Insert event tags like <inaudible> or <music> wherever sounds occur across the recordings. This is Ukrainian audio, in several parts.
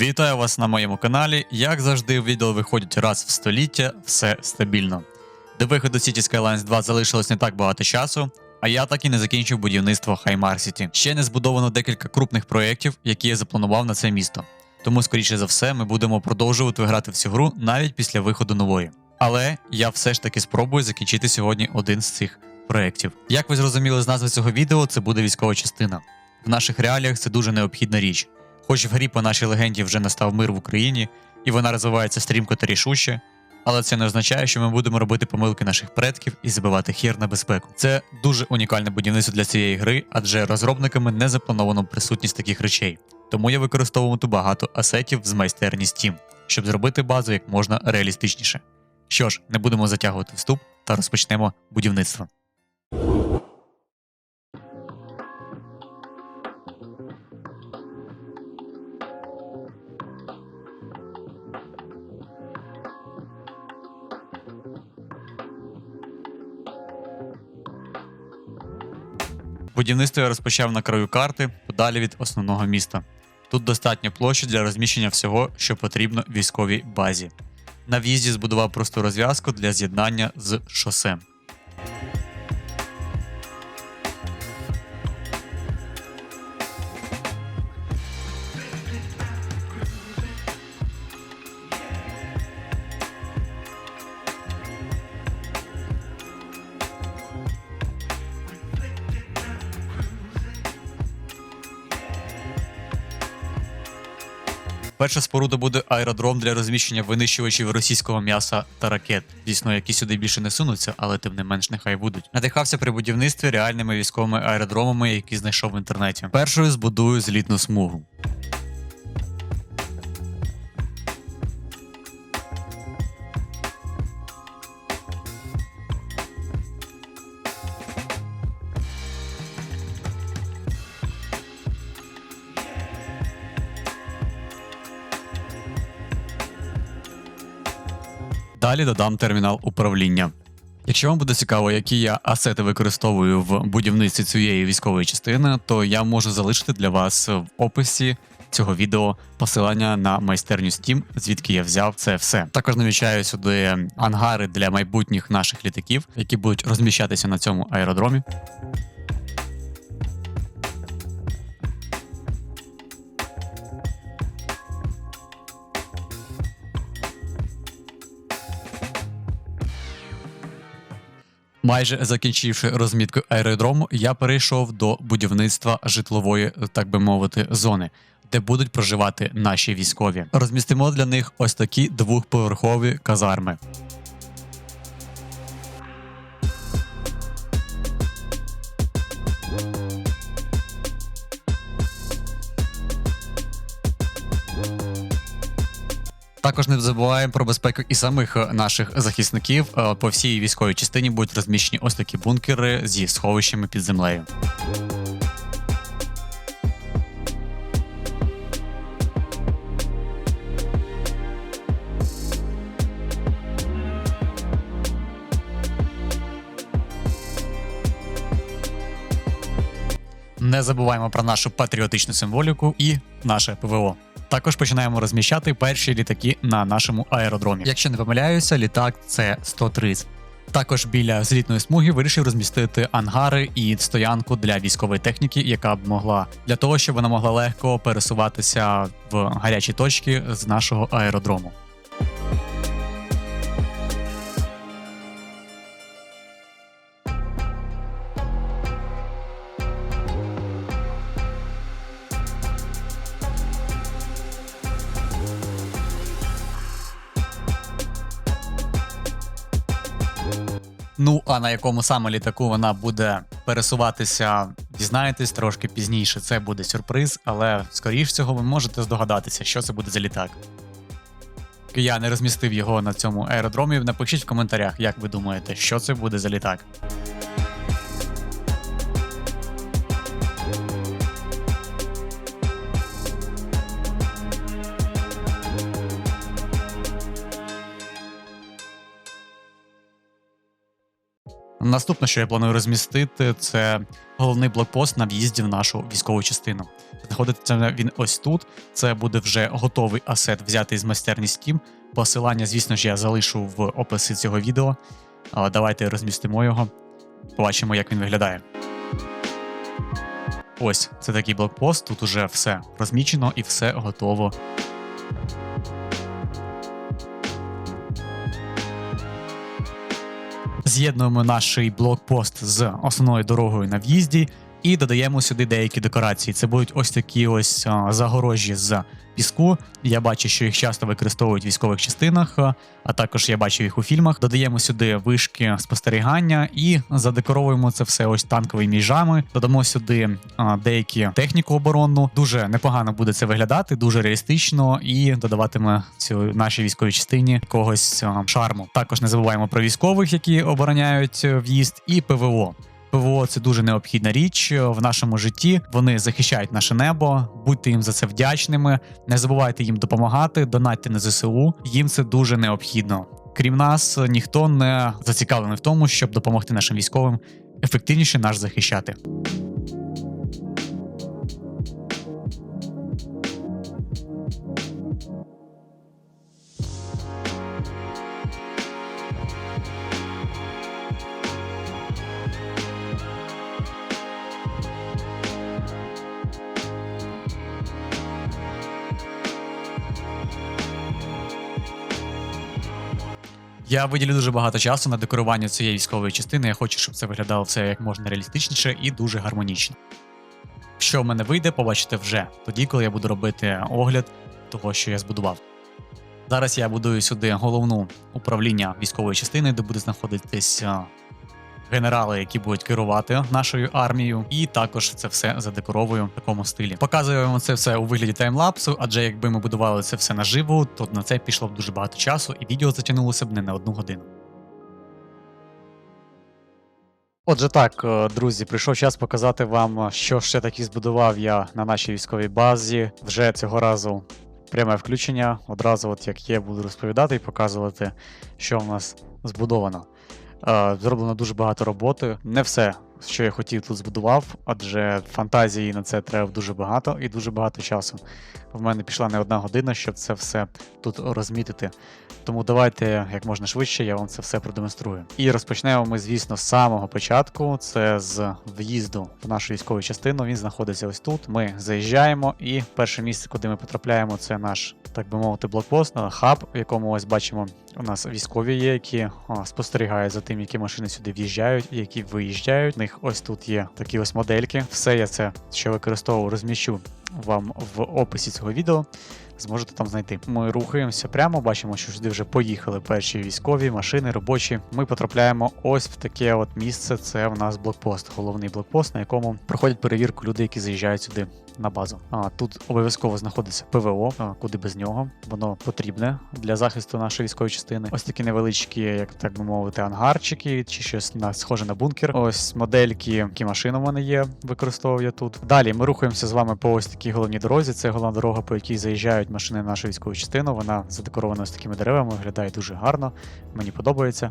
Вітаю вас на моєму каналі. Як завжди, відео виходять раз в століття, все стабільно. До виходу City Skylines 2 залишилось не так багато часу, а я так і не закінчив будівництво Хаймар Сіті. Ще не збудовано декілька крупних проєктів, які я запланував на це місто. Тому, скоріше за все, ми будемо продовжувати грати в цю гру навіть після виходу нової. Але я все ж таки спробую закінчити сьогодні один з цих проєктів. Як ви зрозуміли з назви цього відео, це буде військова частина. В наших реаліях це дуже необхідна річ. Хоч в грі по нашій легенді вже настав мир в Україні, і вона розвивається стрімко та рішуще, але це не означає, що ми будемо робити помилки наших предків і забивати хір на безпеку. Це дуже унікальне будівництво для цієї гри, адже розробниками не заплановано присутність таких речей. Тому я використовував тут багато асетів з майстерні Steam, щоб зробити базу як можна реалістичніше. Що ж, не будемо затягувати вступ та розпочнемо будівництво. Будівництво я розпочав на краю карти, подалі від основного міста. Тут достатньо площі для розміщення всього, що потрібно військовій базі. На в'їзді збудував просту розв'язку для з'єднання з шосе. Перша споруда буде аеродром для розміщення винищувачів російського м'яса та ракет. Дійсно, які сюди більше не сунуться, але тим не менш нехай будуть. Надихався при будівництві реальними військовими аеродромами, які знайшов в інтернеті. Першою збудую злітну смугу. Далі додам термінал управління. Якщо вам буде цікаво, які я асети використовую в будівництві цієї військової частини, то я можу залишити для вас в описі цього відео посилання на майстерню Steam, звідки я взяв це все. Також намічаю сюди ангари для майбутніх наших літаків, які будуть розміщатися на цьому аеродромі. Майже закінчивши розмітку аеродрому, я перейшов до будівництва житлової, так би мовити, зони, де будуть проживати наші військові. Розмістимо для них ось такі двохповерхові казарми. Також не забуваємо про безпеку і самих е, наших захисників. Е, По всій військовій частині будуть розміщені ось такі бункери зі сховищами під землею. Не забуваємо про нашу патріотичну символіку і наше ПВО. Також починаємо розміщати перші літаки на нашому аеродромі. Якщо не помиляюся, літак це 130. Також біля злітної смуги вирішив розмістити ангари і стоянку для військової техніки, яка б могла для того, щоб вона могла легко пересуватися в гарячі точки з нашого аеродрому. Ну, а на якому саме літаку вона буде пересуватися, дізнаєтесь трошки пізніше. Це буде сюрприз, але скоріш всього ви можете здогадатися, що це буде за літак. Я не розмістив його на цьому аеродромі. Напишіть в коментарях, як ви думаєте, що це буде за літак. Наступне, що я планую розмістити, це головний блокпост на в'їзді в нашу військову частину. Знаходиться він ось тут. Це буде вже готовий асет, взятий з майстерні Steam. Посилання, звісно ж, я залишу в описі цього відео. Давайте розмістимо його. Побачимо, як він виглядає. Ось це такий блокпост. Тут уже все розмічено і все готово. З'єднуємо наш блокпост з основною дорогою на в'їзді і додаємо сюди деякі декорації. Це будуть ось такі ось загорожі з піску. Я бачу, що їх часто використовують в військових частинах, а також я бачу їх у фільмах. Додаємо сюди вишки спостерігання і задекоровуємо це все ось танковими міжами. Додамо сюди деякі техніку оборонну. Дуже непогано буде це виглядати, дуже реалістично і додаватиме цю нашій військовій частині якогось а, шарму. Також не забуваємо про військових, які обороняють е, в'їзд, і ПВО. ПВО це дуже необхідна річ в нашому житті. Вони захищають наше небо. Будьте їм за це вдячними. Не забувайте їм допомагати, донатьте на ЗСУ. Їм це дуже необхідно. Крім нас, ніхто не зацікавлений в тому, щоб допомогти нашим військовим ефективніше нас захищати. Я виділю дуже багато часу на декорування цієї військової частини. Я хочу, щоб це виглядало все як можна реалістичніше і дуже гармонічно. Що в мене вийде, побачите вже тоді, коли я буду робити огляд того, що я збудував. Зараз я будую сюди головну управління військової частини, де буде знаходитись а, генерали, які будуть керувати нашою армією, і також це все задекоровую в такому стилі. Показуємо це все у вигляді таймлапсу, адже якби ми будували це все наживо, то на це пішло б дуже багато часу, і відео затягнулося б не на одну годину. Отже, так, е, друзі, прийшов час показати вам, що ще таки збудував я на нашій військовій базі. Вже цього разу пряме включення. Одразу, от як є, буду розповідати і показувати, що в нас збудовано. Е, Зроблено дуже багато роботи. Не все, що я хотів, тут збудував, адже фантазії на це треба дуже багато і дуже багато часу. В мене пішла не одна година, щоб це все тут розмітити. Тому давайте як можна швидше, я вам це все продемонструю. І розпочнемо ми, звісно, з самого початку. Це з в'їзду в нашу військову частину. Він знаходиться ось тут. Ми заїжджаємо, і перше місце, куди ми потрапляємо, це наш, так би мовити, блокпост, хаб, в якому ось бачимо. У нас військові є, які спостерігають за тим, які машини сюди в'їжджають які виїжджають. У них ось тут є такі ось модельки. Все я це, що використовую, розміщу вам в описі цього відео. Зможете там знайти. Ми рухаємося прямо, бачимо, що сюди вже поїхали перші військові машини, робочі. Ми потрапляємо ось в таке от місце. Це в нас блокпост, головний блокпост, на якому проходять перевірку люди, які заїжджають сюди на базу. А тут обов'язково знаходиться ПВО, куди без нього. Воно потрібне для захисту нашої військової частини. Ось такі невеличкі, як так би мовити, ангарчики чи щось на схоже на бункер. Ось модельки, які машини в мене є, використовую я тут. Далі ми рухаємося з вами по ось такій головній дорозі. Це головна дорога, по якій заїжджають машини на нашу військову частину. Вона задекорована ось такими деревами, виглядає дуже гарно. Мені подобається.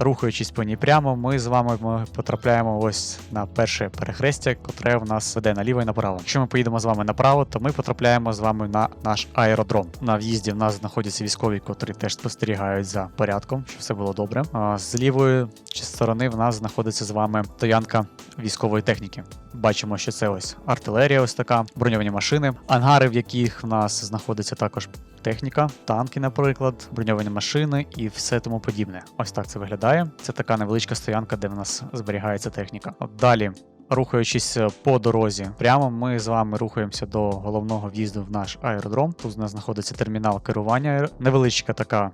Рухаючись по ній прямо, ми з вами ми потрапляємо ось на перше перехрестя, котре в нас веде наліво і направо. Якщо ми поїдемо з вами направо, то ми потрапляємо з вами на наш аеродром. На в'їзді в нас знаходяться військові, котрі теж спостерігають за порядком, щоб все було добре. А з лівої сторони в нас знаходиться з вами стоянка військової техніки. Бачимо, що це ось артилерія, ось така, броньовані машини, ангари, в яких в нас знаходиться також техніка, танки, наприклад, броньовані машини і все тому подібне. Ось так це виглядає. Це така невеличка стоянка, де в нас зберігається техніка. От далі. Рухаючись е, по дорозі, прямо ми з вами рухаємося до головного в'їзду в наш аеродром. Тут у нас знаходиться термінал керування, невеличка така,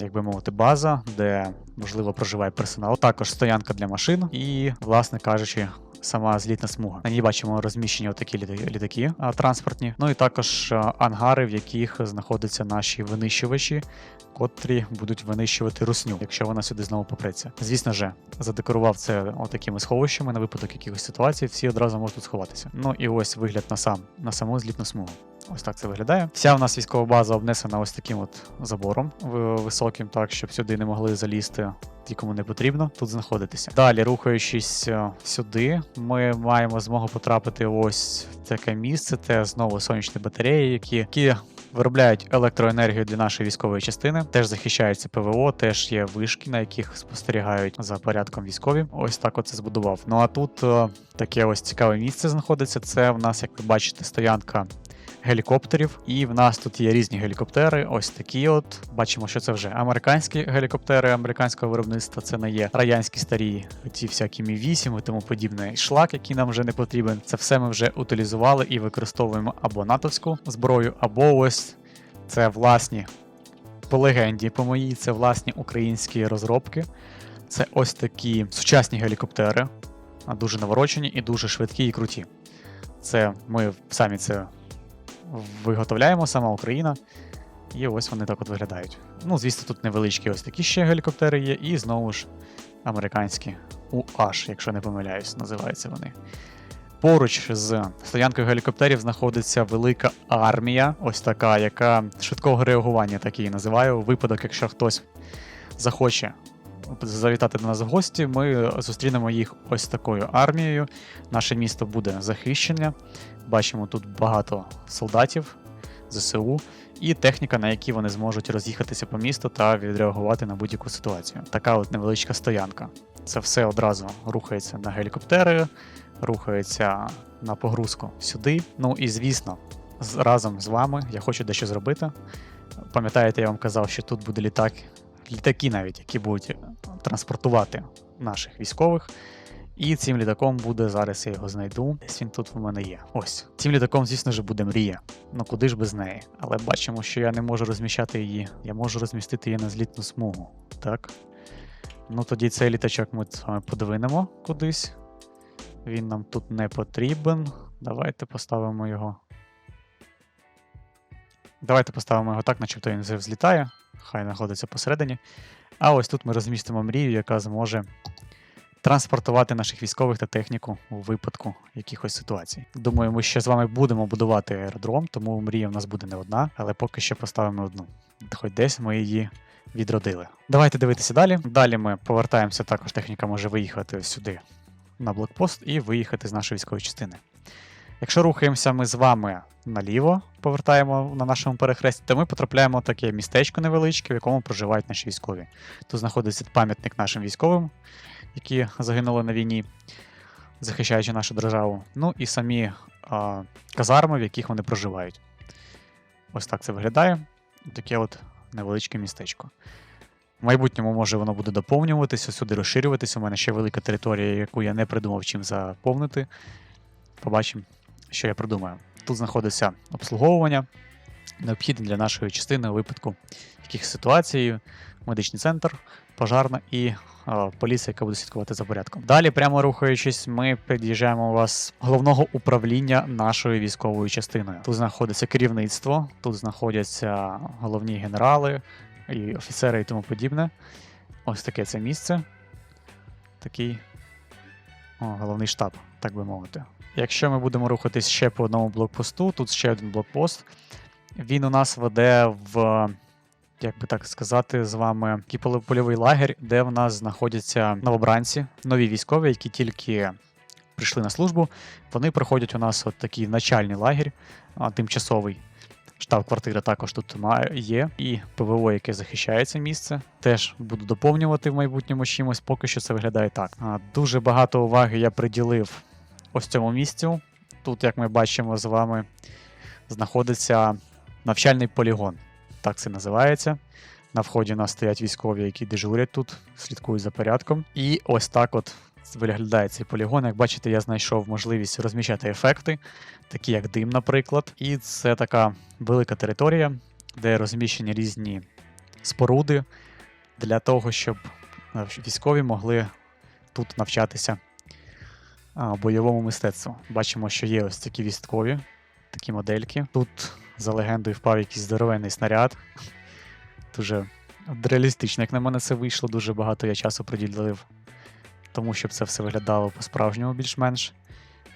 як би мовити, база, де можливо проживає персонал. Також стоянка для машин і, власне кажучи, сама злітна смуга. На ній бачимо розміщені отакі літаки транспортні. Ну і також ангари, в яких знаходяться наші винищувачі, котрі будуть винищувати русню, якщо вона сюди знову попреться. Звісно же, задекорував це отакими сховищами на випадок якихось ситуацій, всі одразу можуть сховатися. Ну і ось вигляд на сам на саму злітну смугу. Ось так це виглядає. Вся у нас військова база обнесена ось таким от забором високим, так, щоб сюди не могли залізти ті, кому не потрібно тут знаходитися. Далі, рухаючись е, сюди, ми маємо змогу потрапити ось в таке місце. Це знову сонячні батареї, які, які виробляють електроенергію для нашої військової частини. Теж захищається ПВО, теж є вишки, на яких спостерігають за порядком військові. Ось так оце збудував. Ну а тут е, таке ось цікаве місце знаходиться. Це в нас, як ви бачите, стоянка гелікоптерів. І в нас тут є різні гелікоптери. Ось такі от. Бачимо, що це вже американські гелікоптери американського виробництва. Це не є радянські старі, ці всякі Мі 8 і тому подібне. Шлак, який нам вже не потрібен. Це все ми вже утилізували і використовуємо або натовську зброю, або ось це власні. По легенді, по моїй, це власні українські розробки. Це ось такі сучасні гелікоптери, дуже наворочені і дуже швидкі і круті. Це ми самі це виготовляємо, сама Україна. І ось вони так от виглядають. Ну, звісно, тут невеличкі ось такі ще гелікоптери є, і знову ж американські UH, якщо не помиляюсь, називаються вони. Поруч з стоянкою гелікоптерів знаходиться велика армія, ось така, яка швидкого реагування, так її називаю. Випадок, якщо хтось захоче завітати до нас в гості, ми зустрінемо їх ось такою армією. Наше місто буде захищене. Бачимо тут багато солдатів ЗСУ і техніка, на якій вони зможуть роз'їхатися по місту та відреагувати на будь-яку ситуацію. Така от невеличка стоянка. Це все одразу рухається на гелікоптери, рухається на погрузку сюди. Ну і звісно, разом з вами я хочу дещо зробити. Пам'ятаєте, я вам казав, що тут буде літак, літаки навіть, які будуть транспортувати наших військових. І цим літаком буде зараз я його знайду. Десь він тут в мене є. Ось. Цим літаком, звісно ж, буде мрія. Ну куди ж без неї? Але бачимо, що я не можу розміщати її. Я можу розмістити її на злітну смугу. Так. Ну тоді цей літачок ми з вами подвинемо кудись. Він нам тут не потрібен. Давайте поставимо його. Давайте поставимо його так, начебто він вже взлітає. Хай знаходиться посередині. А ось тут ми розмістимо мрію, яка зможе транспортувати наших військових та техніку у випадку якихось ситуацій. Думаю, ми ще з вами будемо будувати аеродром, тому мрія в нас буде не одна, але поки що поставимо одну. Хоч десь ми її відродили. Давайте дивитися далі. Далі ми повертаємося, також техніка може виїхати сюди на блокпост і виїхати з нашої військової частини. Якщо рухаємося ми з вами наліво, повертаємо на нашому перехресті, то ми потрапляємо в таке містечко невеличке, в якому проживають наші військові. Тут знаходиться пам'ятник нашим військовим, які загинули на війні, захищаючи нашу державу. Ну і самі а, казарми, в яких вони проживають. Ось так це виглядає. Таке от невеличке містечко. В майбутньому може воно буде доповнюватися, сюди розширюватися. У мене ще велика територія, яку я не придумав чим заповнити. Побачимо, що я придумаю. Тут знаходиться обслуговування, необхідне для нашої частини у випадку якихось ситуацій, медичний центр, пожарна і а, поліція, яка буде слідкувати за порядком. Далі, прямо рухаючись, ми під'їжджаємо у вас головного управління нашою військовою частиною. Тут знаходиться керівництво, тут знаходяться головні генерали і офіцери і тому подібне. Ось таке це місце. Такий о, головний штаб, так би мовити. Якщо ми будемо рухатись ще по одному блокпосту, тут ще один блокпост. Він у нас веде в як би так сказати, з вами польовий лагерь, де в нас знаходяться новобранці, нові військові, які тільки прийшли на службу. Вони проходять у нас от такий начальний лагерь, тимчасовий. Штаб-квартира також тут є, і ПВО, яке захищає це місце, теж буду доповнювати в майбутньому чимось. Поки що це виглядає так. Дуже багато уваги я приділив ось цьому місцю. Тут, як ми бачимо з вами, знаходиться навчальний полігон так це називається. На вході у нас стоять військові, які дежурять тут, слідкують за порядком. І ось так от виглядає цей полігон. Як бачите, я знайшов можливість розміщати ефекти, такі як дим, наприклад. І це така велика територія, де розміщені різні споруди для того, щоб е, військові могли тут навчатися бойовому мистецтву. Бачимо, що є ось такі військові, такі модельки. Тут за легендою впав якийсь здоровенний снаряд. Дуже реалістично, як на мене, це вийшло. Дуже багато я часу приділив тому, щоб це все виглядало по-справжньому більш-менш.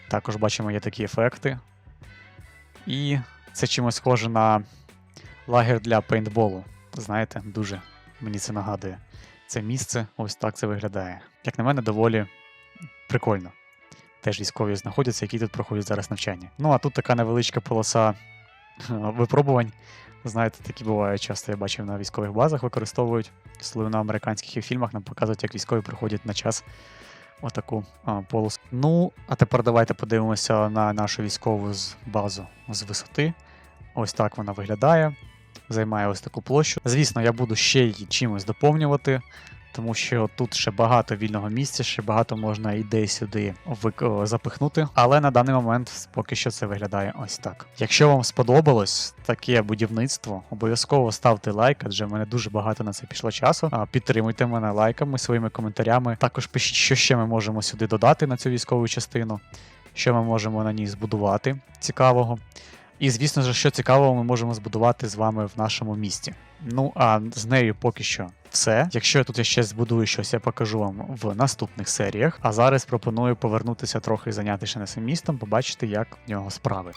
Також бачимо, є такі ефекти. І Це чимось схоже на лагер для пейнтболу. Знаєте, дуже мені це нагадує. Це місце, ось так це виглядає. Як на мене, доволі прикольно. Теж військові знаходяться, які тут проходять зараз навчання. Ну а тут така невеличка полоса випробувань. Знаєте, такі бувають часто, я бачив на військових базах, використовують словно на американських фільмах, нам показують, як військові проходять на час отаку а, полосу. Ну, а тепер давайте подивимося на нашу військову з базу з висоти. Ось так вона виглядає. Займає ось таку площу. Звісно, я буду ще її чимось доповнювати, тому що тут ще багато вільного місця, ще багато можна ідей сюди вик- запихнути. Але на даний момент поки що це виглядає ось так. Якщо вам сподобалось таке будівництво, обов'язково ставте лайк, адже в мене дуже багато на це пішло часу. Підтримуйте мене лайками, своїми коментарями. Також пишіть, що ще ми можемо сюди додати на цю військову частину, що ми можемо на ній збудувати цікавого. І, звісно ж, що цікавого ми можемо збудувати з вами в нашому місті. Ну а з нею поки що все. Якщо я тут я ще збудую щось, я покажу вам в наступних серіях. А зараз пропоную повернутися трохи і зайнятися нашим містом, побачити, як в нього справи.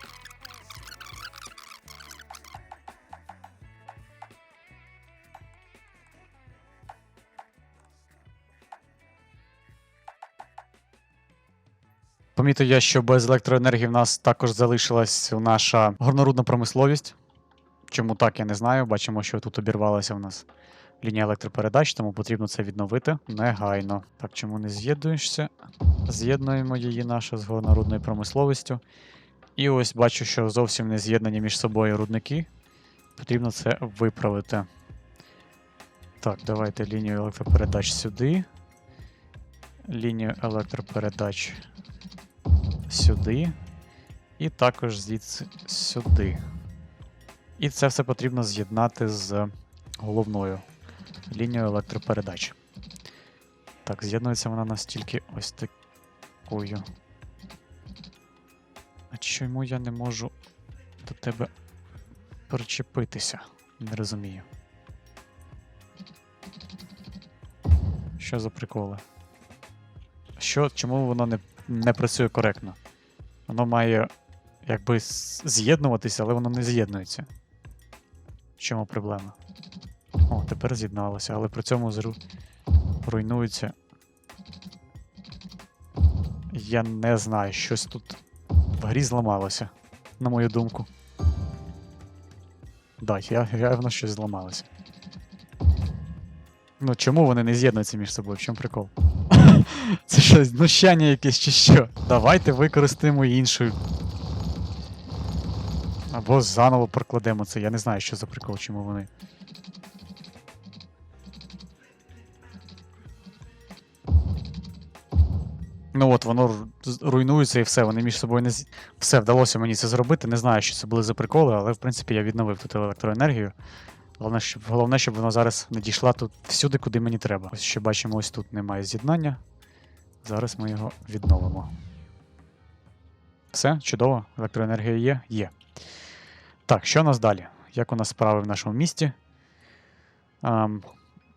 Помітив я, що без електроенергії в нас також залишилась наша горнорудна промисловість. Чому так, я не знаю. Бачимо, що тут обірвалася в нас лінія електропередач, тому потрібно це відновити негайно. Так, чому не з'єднуєшся? З'єднуємо її наша з горнорудною промисловістю. І ось бачу, що зовсім не з'єднані між собою рудники. Потрібно це виправити. Так, давайте лінію електропередач сюди. Лінію електропередач сюди. І також звідси сюди. І це все потрібно з'єднати з головною лінією електропередач. Так, з'єднується вона настільки ось такою. А чому я не можу до тебе причепитися? Не розумію. Що за приколи? Що, чому воно не, не працює коректно? Воно має якби з'єднуватися, але воно не з'єднується. В чому проблема? О, тепер з'єдналося, але при цьому зру... руйнується. Я не знаю, щось тут в грі зламалося, на мою думку. Так, я, явно щось зламалося. Ну, чому вони не з'єднуються між собою? В чому прикол? <laughs> Це що, знущання якесь чи що? Давайте використаємо іншу. Або заново прокладемо це. Я не знаю, що за прикол, чому вони. Ну от, воно ру- руйнується і все, вони між собою не з... Все, вдалося мені це зробити. Не знаю, що це були за приколи, але в принципі я відновив тут електроенергію. Головне, щоб, головне, щоб вона зараз не дійшла тут всюди, куди мені треба. Ось ще бачимо, ось тут немає з'єднання. Зараз ми його відновимо. Все, чудово, електроенергія є? Є. Так, що у нас далі? Як у нас справи в нашому місті? Ам,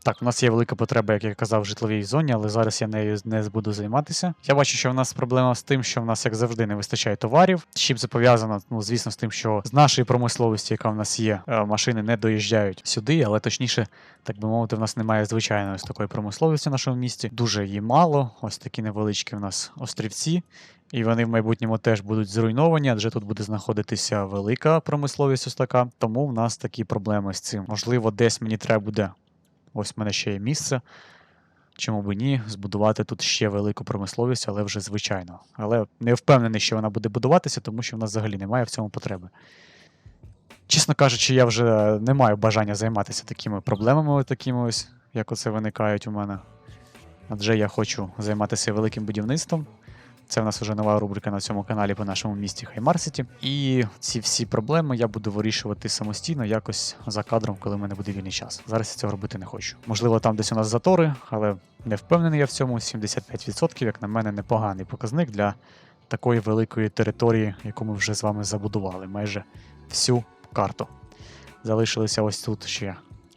так, у нас є велика потреба, як я казав, в житловій зоні, але зараз я нею не буду займатися. Я бачу, що в нас проблема з тим, що в нас, як завжди, не вистачає товарів. Чим це пов'язано, ну, звісно, з тим, що з нашої промисловості, яка в нас є, е, машини не доїжджають сюди, але точніше, так би мовити, в нас немає звичайної ось такої промисловості в нашому місті. Дуже її мало. Ось такі невеличкі в нас острівці. І вони в майбутньому теж будуть зруйновані, адже тут буде знаходитися велика промисловість ось така. Тому в нас такі проблеми з цим. Можливо, десь мені треба буде. Ось в мене ще є місце. Чому б ні, збудувати тут ще велику промисловість, але вже звичайно. Але не впевнений, що вона буде будуватися, тому що в нас взагалі немає в цьому потреби. Чесно кажучи, я вже не маю бажання займатися такими проблемами, такими ось, як оце виникають у мене. Адже я хочу займатися великим будівництвом. Це в нас вже нова рубрика на цьому каналі по нашому місті Хаймарсіті. І ці всі проблеми я буду вирішувати самостійно, якось за кадром, коли в мене буде вільний час. Зараз я цього робити не хочу. Можливо, там десь у нас затори, але не впевнений я в цьому. 75%, як на мене, непоганий показник для такої великої території, яку ми вже з вами забудували. Майже всю карту. Залишилися ось тут ще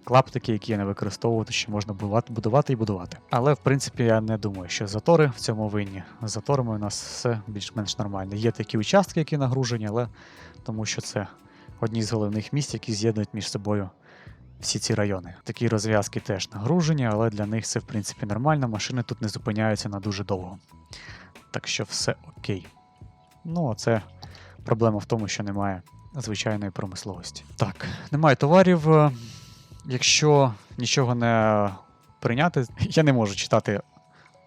клаптики, які я не використовую, то ще можна будувати, і будувати. Але в принципі я не думаю, що затори в цьому винні. З заторами у нас все більш-менш нормально. Є такі участки, які нагружені, але тому що це одні з головних місць, які з'єднують між собою всі ці райони. Такі розв'язки теж нагружені, але для них це в принципі нормально. Машини тут не зупиняються на дуже довго. Так що все окей. Ну, а це проблема в тому, що немає звичайної промисловості. Так, немає товарів. Якщо нічого не прийняти, <laughs> я не можу читати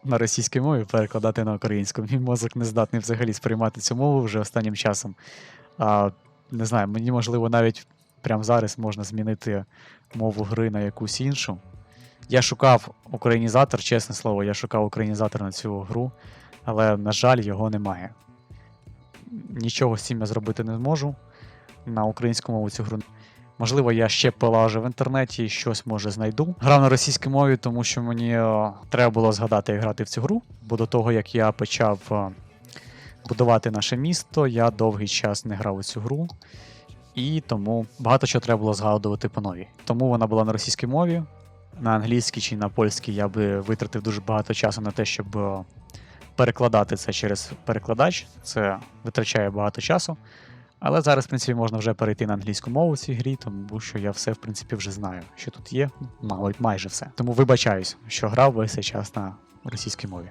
на російській мові, перекладати на українську. Мій мозок не здатний взагалі сприймати цю мову вже останнім часом. А, не знаю, мені можливо навіть прямо зараз можна змінити мову гри на якусь іншу. Я шукав українізатор, чесне слово, я шукав українізатор на цю гру, але, на жаль, його немає. Нічого з цим я зробити не зможу. На українську мову цю гру. Можливо, я ще полажу в інтернеті і щось може знайду. Грав на російській мові, тому що мені е, треба було згадати, як грати в цю гру. Бо до того, як я почав е, будувати наше місто, я довгий час не грав у цю гру. І тому багато чого треба було згадувати по новій. Тому вона була на російській мові. На англійській чи на польській я би витратив дуже багато часу на те, щоб е, перекладати це через перекладач. Це витрачає багато часу. Але зараз, в принципі, можна вже перейти на англійську мову в цій грі, тому що я все, в принципі, вже знаю, що тут є. Мабуть, майже все. Тому вибачаюсь, що грав весь цей час на російській мові.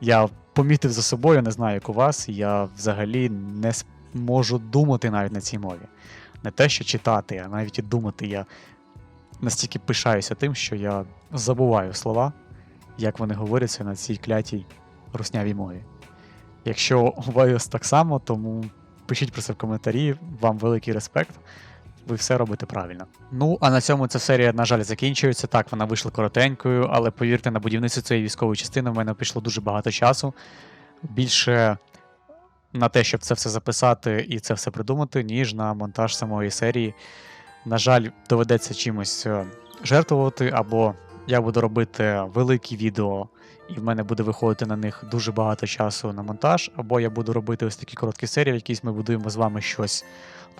Я помітив за собою, не знаю, як у вас, я взагалі не можу думати навіть на цій мові. Не те, що читати, а навіть і думати. Я настільки пишаюся тим, що я забуваю слова, як вони говоряться на цій клятій руснявій мові. Якщо у вас так само, тому пишіть про це в коментарі, вам великий респект. Ви все робите правильно. Ну, а на цьому ця серія, на жаль, закінчується. Так, вона вийшла коротенькою, але повірте, на будівництво цієї військової частини в мене пішло дуже багато часу. Більше на те, щоб це все записати і це все придумати, ніж на монтаж самої серії. На жаль, доведеться чимось е, жертвувати, або я буду робити великі відео, і в мене буде виходити на них дуже багато часу на монтаж, або я буду робити ось такі короткі серії, в якісь ми будуємо з вами щось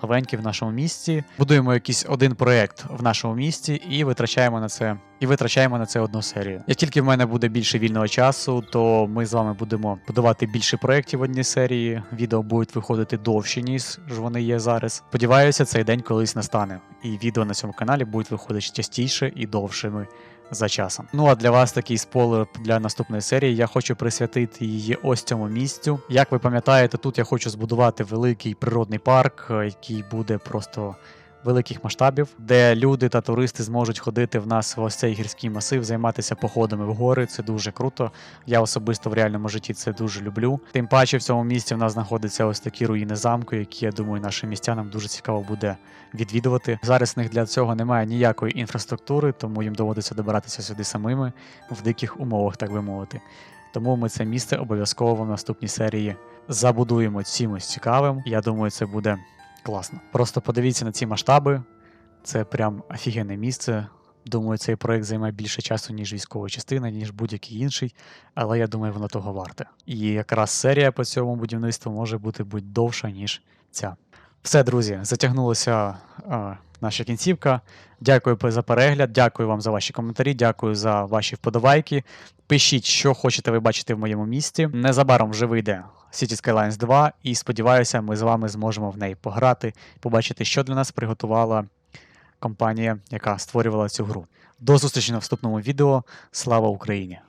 новеньке в нашому місті. Будуємо якийсь один проект в нашому місті і витрачаємо на це. І витрачаємо на це одну серію. Як тільки в мене буде більше вільного часу, то ми з вами будемо будувати більше проєктів в одній серії. Відео будуть виходити довші, ніж вони є зараз. Сподіваюся, цей день колись настане. І відео на цьому каналі будуть виходити частіше і довшими за часом. Ну а для вас такий спойлер для наступної серії. Я хочу присвятити її ось цьому місцю. Як ви пам'ятаєте, тут я хочу збудувати великий природний парк, е, який буде просто великих масштабів, де люди та туристи зможуть ходити в нас в ось цей гірський масив, займатися походами в гори. Це дуже круто. Я особисто в реальному житті це дуже люблю. Тим паче в цьому місті в нас знаходяться ось такі руїни замку, які я думаю, нашим містянам дуже цікаво буде відвідувати. Зараз в них для цього немає ніякої інфраструктури, тому їм доводиться добиратися сюди самими в диких умовах, так би мовити. Тому ми це місце обов'язково в наступній серії забудуємо чимось цікавим. Я думаю, це буде класно. Просто подивіться на ці масштаби. Це прям офігенне місце. Думаю, цей проект займе більше часу, ніж військова частина, ніж будь-який інший, але я думаю, воно того варте. І якраз серія по цьому будівництву може бути будь довша, ніж ця. Все, друзі, затягнулася е, наша кінцівка. Дякую за перегляд, дякую вам за ваші коментарі, дякую за ваші вподобайки. Пишіть, що хочете ви бачити в моєму місті. Незабаром вже вийде City Skylines 2, і сподіваюся, ми з вами зможемо в неї пограти, побачити, що для нас приготувала компанія, яка створювала цю гру. До зустрічі на вступному відео. Слава Україні!